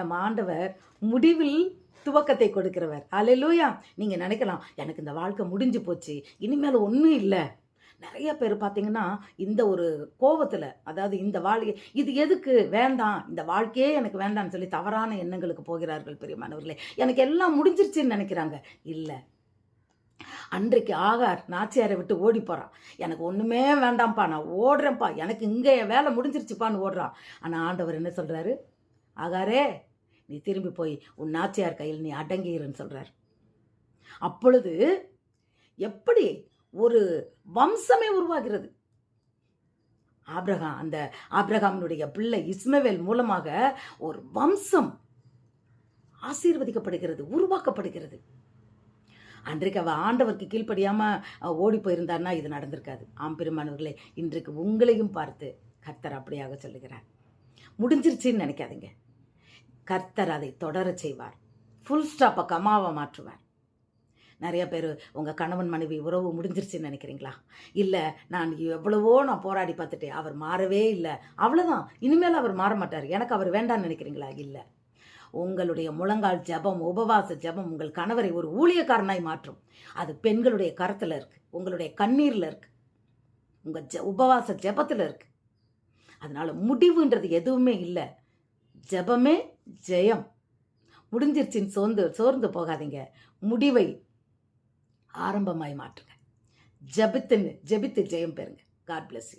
நம்ம ஆண்டவர் முடிவில் துவக்கத்தை கொடுக்கிறவர். அலையிலூயா நீங்கள் நினைக்கலாம் எனக்கு இந்த வாழ்க்கை முடிஞ்சு போச்சு இனிமேல் ஒன்றும் இல்லை. நிறைய பேர் பார்த்தீங்கன்னா இந்த ஒரு கோபத்தில் அதாவது இந்த வாழ்க்கை இது எதுக்கு? வேண்டாம் இந்த வாழ்க்கையே எனக்கு வேண்டாம்னு சொல்லி தவறான எண்ணங்களுக்கு போகிறார்கள் பெரியமானவர்களே. எனக்கு எல்லாம் முடிஞ்சிருச்சுன்னு நினைக்கிறாங்க. இல்லை. அன்றைக்கு ஆகார் நாச்சியாரை விட்டு ஓடி போகிறான் எனக்கு ஒன்றுமே வேண்டாம்ப்பா நான் ஓடுறேன்ப்பா எனக்கு இங்கே என் வேலை முடிஞ்சிருச்சுப்பான்னு ஓடுறான். ஆனால் ஆண்டவர் என்ன சொல்கிறாரு ஆகாரே நீ திரும்பி போய் உன் நாச்சியார் கையில் நீ அடங்கியிருன்னு சொல்கிறார் அப்பொழுது எப்படி ஒரு வம்சமே உருவாகிறது? ஆப்ரஹாம் அந்த ஆப்ரஹாமினுடைய பிள்ளை இஸ்மவேல் மூலமாக ஒரு வம்சம் ஆசீர்வதிக்கப்படுகிறது உருவாக்கப்படுகிறது. அன்றைக்கு அவள் ஆண்டவருக்கு கீழ்ப்படியாமல் ஓடி போயிருந்தான்னா இது நடந்திருக்காது. ஆம் பெருமானவர்களே இன்றைக்கு உங்களையும் பார்த்து கர்த்தர் அப்படியாக சொல்லுகிறார். முடிஞ்சிருச்சின்னு நினைக்காதீங்க. கர்த்தர் அதை தொடரச் செய்வார். ஃபுல் ஸ்டாப்பை கமாவை மாற்றுவார். நிறைய பேர் உங்கள் கணவன் மனைவி உறவு முடிஞ்சிருச்சுன்னு நினைக்கிறீங்களா? இல்லை நான் எவ்வளவோ நான் போராடி பார்த்துட்டேன். அவர் மாறவே இல்லை. அவ்வளோதான் இனிமேல் அவர் மாற மாட்டார். எனக்கு அவர் வேண்டாம்னு நினைக்கிறீங்களா? இல்லை. உங்களுடைய முழங்கால் ஜெபம் உபவாச ஜெபம் உங்கள் கணவரை ஒரு ஊழியக்காரனாய் மாற்றும். அது பெண்களுடைய கரத்தில் இருக்கு. உங்களுடைய கண்ணீரில் இருக்கு. உங்கள் ஜ உபவாச ஜெபத்தில் இருக்கு. அதனால் முடிவுன்றது எதுவுமே இல்லை. ஜெபமே ஜெயம். முடிஞ்சிருச்சின்னு சோர்ந்து சோர்ந்து போகாதீங்க. முடிவை ஆரம்பமாய் மாற்றுங்க. ஜெபித்துன்னு ஜெபித்து ஜெயம் பெறுங்க. God bless you